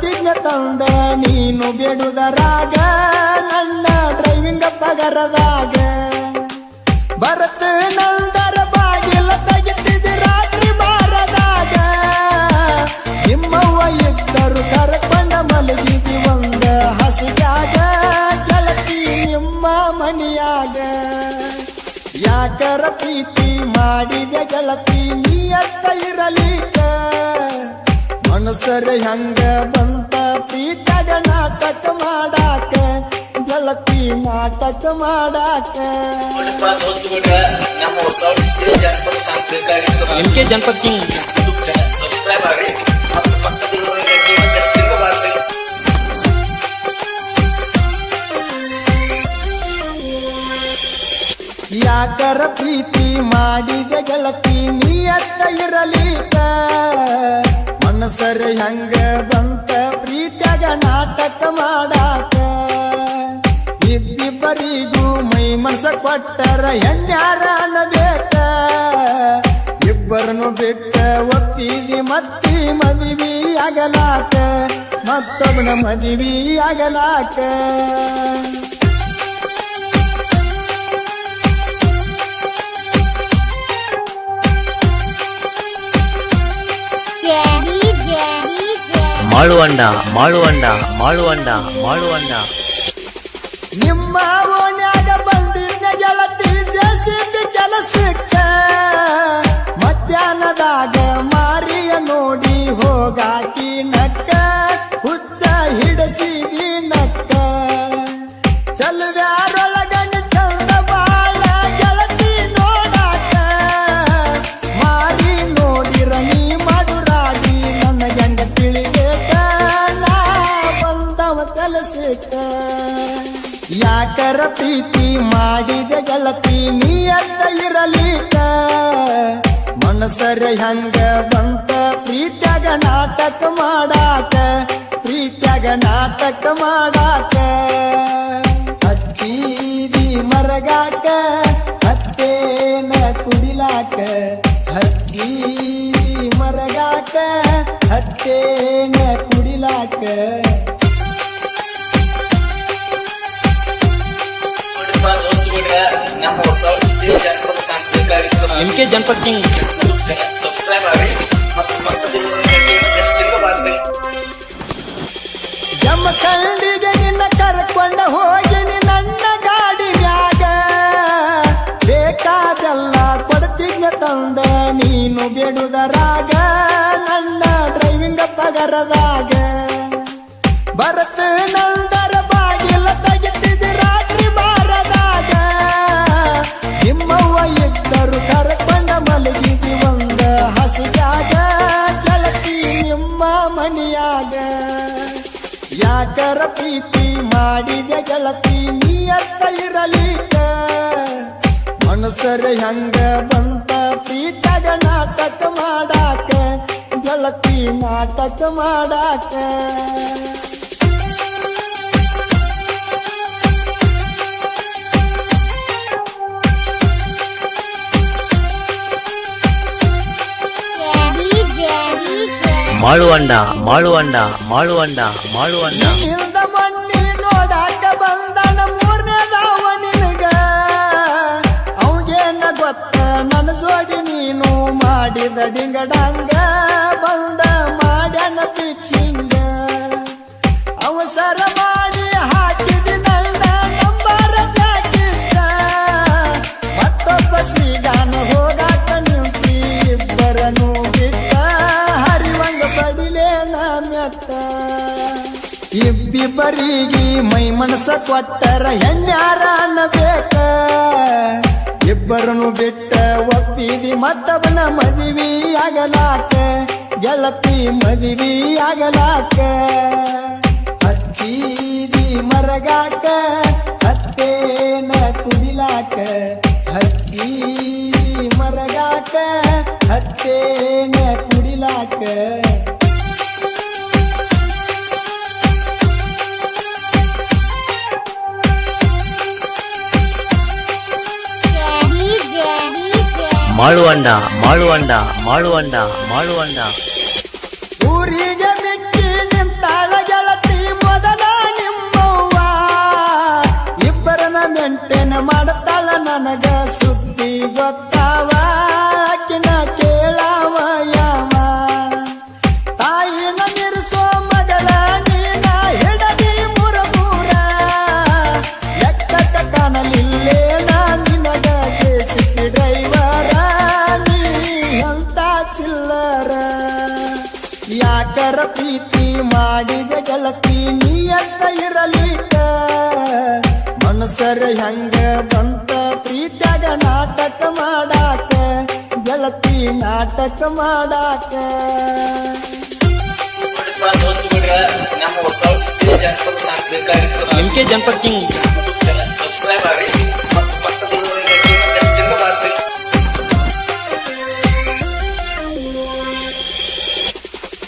ಪ್ರತಿಜ್ಞೆ ತಂದ ನೀನು ಬಿಡುದರಾಗ ನನ್ನ ಡ್ರೈವಿಂಗ್ ಪಗರದಾಗ. ಭರತ ನಲ್ದರ ಬಾಗಿಲ ತೆಗಿತಿದ್ದಿ ರಾತ್ರಿ ಬಾರದಾಗ. ನಿಮ್ಮವ್ವ ಇದ್ದರು ಕರ್ಕೊಂಡ ಮಲಗಿದಿ ಒಂದ ಹಸಿದಾಗ, ಗೆಳತಿ ನಿಮ್ಮ ಮನೆಯಾಗ. ಯಾಕರ ಪ್ರೀತಿ ಮಾಡಿದ ಗೆಳತಿ ನೀಯತ್ತ ಇರಲಿಕ ಮನಸರ ಹೆಂಗ ಬಂತ ಪ್ರೀತಗ ನಾಟಕ ಮಾಡಾಕ ಗೆಳತಿ ನಾಟಕ ಮಾಡಾಕ. ನೋಡಪ್ಪ ದೋಸ್ತುಗಳ್ರ, ನಮ್ಮ ಹೊಸ ವಿಜಯ ಜನಪದ ಸಾಂಸ್ಕೃತಿಕ ಕಾರ್ಯಕ್ರಮ M K Janapad king YouTube channel subscribe ಆಗಿ ಮತ್ತು ಪಕ್ಕದಲ್ಲಿರುವ ಗಂಟೆಯನ್ನು ತಿರುಗ ಬಾರಿಸಿ ಯಾಕರ ಪ್ರೀತಿ ಮಾಡಿದ ಗೆಳತಿ ನೀಯತ್ತ ಇರಲಿಕ ಮನಸರ ಹಂಗ ಬಂತ, ಪ್ರೀತ್ಯಾಗ ನಾಟಕ ಮಾಡಾಕ. ಇಬ್ಬಿಬ್ಬರಿಗೂ ಮೈ ಮನಸ ಕೊಟ್ಟರ ಹೆಣ್ಯಾರ ಬೇಕ ಇಬ್ಬರನ್ನು ಬಿಟ್ಟ ಒಪ್ಪಿದಿ ಮತ್ತಿ ಮದುವೆ ಆಗಲಾಕ. ಮತ್ತೊಬ್ಬನ ಮದುವೆ ಆಗಲಾಕ. ಮಾಳುವಂಡ ಮಾಳುವಂಡ ಮಾಳುವಂಡ ಮಾಳುವಂಡ ನಿಮ್ಮ ಓಣ್ಯಾಗ ಬಂದಿದ್ದ ಗೆಳತಿ ಜೆಸಿಬಿ ಕೆಲಸಕ್ಕ ಮಧ್ಯಾಹ್ನದಾಗ ಮಾರಿಯ ನೋಡಿ ಹೋಗಾಕಿ ಪ್ರೀತಿ ಮಾಡಿದ ನೀ ನೀಯತ್ತ ಇರಲಿಕ ಮನಸರ ಹೆಂಗ ಬಂತ, ಪ್ರೀತ್ಯಾಗ ನಾಟಕ ಮಾಡಾಕ? ಪ್ರೀತ್ಯಾಗ ನಾಟಕ ಮಾಡಾಕ? ಹಚ್ಚಿದಿ ಮರಗಾಕ, ಹತ್ತೇನ ಕುಡಿಲಾಕ? ಹಚ್ಚಿದಿ ಮರಗಾಕ, ಹತ್ತೇನ ಕುಡಿಲಾಕ? ದೋಸ್ತುಗಳ್ರ, ನಮ್ಮ ಹೊಸ ಜನಪದ ಸಾಂಸ್ಕೃತಿಕ ಕಾರ್ಯಕ್ರಮ. M K Janapada king subscribe ಆಗಿ ಮತ್ತು ಜಮಖಂಡಿಗೆ ನಿನ್ನ ಕರ್ಕೊಂಡ ಹೋಗಿನಿ ನನ್ನ ಗಾಡಿ ಮ್ಯಾಗ ಬೇಕಾದೆಲ್ಲ ಕೊಡ್ತಿದ್ನ ತಂದ ನೀನು ಬಿಡುದರಾಗ ನನ್ನ ಡ್ರೈವಿಂಗ್ ಪಗರದಾಗ. ಭರತ ನಲ್ದರ ಯಾಕರ ಪ್ರೀತಿ ಮಾಡಿದ ಗೆಳತಿ ನೀಯತ್ತ ಇರಲಿಕ್ಕ? ಮನಸರ ಹೆಂಗ ಬಂತ ಪ್ರೀತಗ ನಾಟಕ ಮಾಡಾಕ? ಗೆಳತಿ ನಾಟಕ ಮಾಡಾಕ? Daddy. ಮಾಳುವಂಡ ಮಾಳುವಂಡ ಮಾಳುವಂಡ ಮಾಳುವಂಡ ಡಿಂಗಡಂಗ ಬಂದ ಮಾಡ್ಯಾನ ಪಿಚ್ಚಿಂಗ. ಅವಸರ ಮಾಡಿ ಹಾಕಿದ ನನ್ನ ನಂಬರ ಬ್ಯಾಕಿಷ್ಟ ಮತ್ತೊಬ್ಬ ಸೀಗಾನ ಹೋಗಾಕ ನಿಂತಿ ಇಬ್ಬರನು ಬಿಟ್ಟ. ಹರಿವಂಗ ಪಡಿಲೇ ನಾ ಮೆಟ್ಟ. ಇಬ್ಬಿಬ್ಬರಿಗೆ ಮೈ ಮನಸ ಕೊಟ್ಟರ ಹೆಣ್ಯಾರ ಅನ್ನಬೇಕ. ಇಬ್ಬರನು ಬಿಟ್ಟ ಒಪ್ಪಿದಿ ಮತ್ತೊಬ್ಬನ ಮದುವೆ ಆಗಲಾಕ. ಗೆಳತಿ ಮದುವೆ ಆಗಲಾಕ. ಹಚ್ಚಿದಿ ಮರಗಾಕ. ಹತ್ತೇನ ಕುಡಿಲಾಕ ಹಚ್ಚಿದಿ ಮರಗಾಕ. ಹತ್ತೇನ ಕುಡಿಲಾಕ. ಮಾಳುವಂಡ ಮಾಳುವಂಡ ಮಾಳುವಂಡ ಮಾಳುವಂಡ. ಊರಿಗೆ ಮೆಚ್ಚಿ ನಿಂತಾಳ ಗೆಳತಿ ಮೊದಲ ನಿಮ್ಮವ್ವ. ಇಬ್ಬರನ ಮೆಂಟೇನ ಮಾಡುತ್ತಾಳ ನನಗೆ. ಮಾಡಿದ ಗೆಳತಿ ನೀಯತ್ತ ಇರಲಿಕ್ಕ? ಮನಸರ ಹೆಂಗ ಬಂತ ಪ್ರೀತ್ಯಾಗ ನಾಟಕ ಮಾಡಾಕ? ಗೆಳತಿ ನಾಟಕ ಮಾಡಾಕ? M K Janapad king subscribe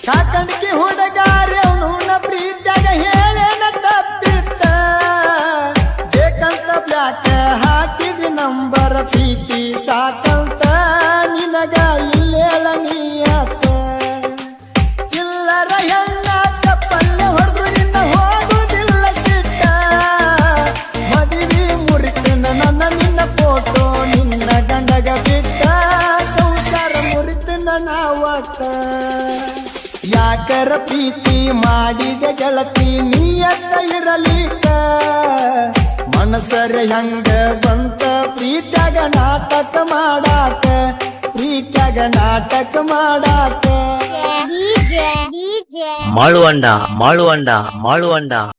ಕಾಕಂಡಿಗೆ ಪ್ರೀತ್ಯಾಗ ಹೇಳೇನ ತಪ್ಪಿತ್ತ? ಹಾಕಿದಿ ನಂಬರ್ ಪ್ರೀತಿ ಸಾಕಂತ? ಚಿಲ್ಲರ ಹೆಣ್ಣ ಚಪ್ಪಲ್ಲ ಹೊಡೆದು ನಿನ್ನ ಸಿಟ್ಟ? ಮದುವೆ ಮುರಿತನ ನನ್ನ ನಿನ್ನ ಫೋಟೋ, ನಿನ್ನ ಗಂಡಗ ಬಿಟ್ಟ? ಸಂಸಾರ ಮುರಿತನ ನಾವಟ್ಟ ಯಾಕರ ಪ್ರೀತಿ ಮಾಡಿದ ಗೆಳತಿ ನೀಯತ್ತ ಇರಲಿಕ್ಕ? ಮನಸರ ಹೆಂಗ ಬಂತ ಪ್ರೀತ್ಯಾಗ ನಾಟಕ ಮಾಡಾಕ? ಪ್ರೀತ್ಯಾಗ ನಾಟಕ ಮಾಡಾಕ? ಮಾಳುವಂಡ ಮಾಳುವಂಡ ಮಾಳುವಂಡ.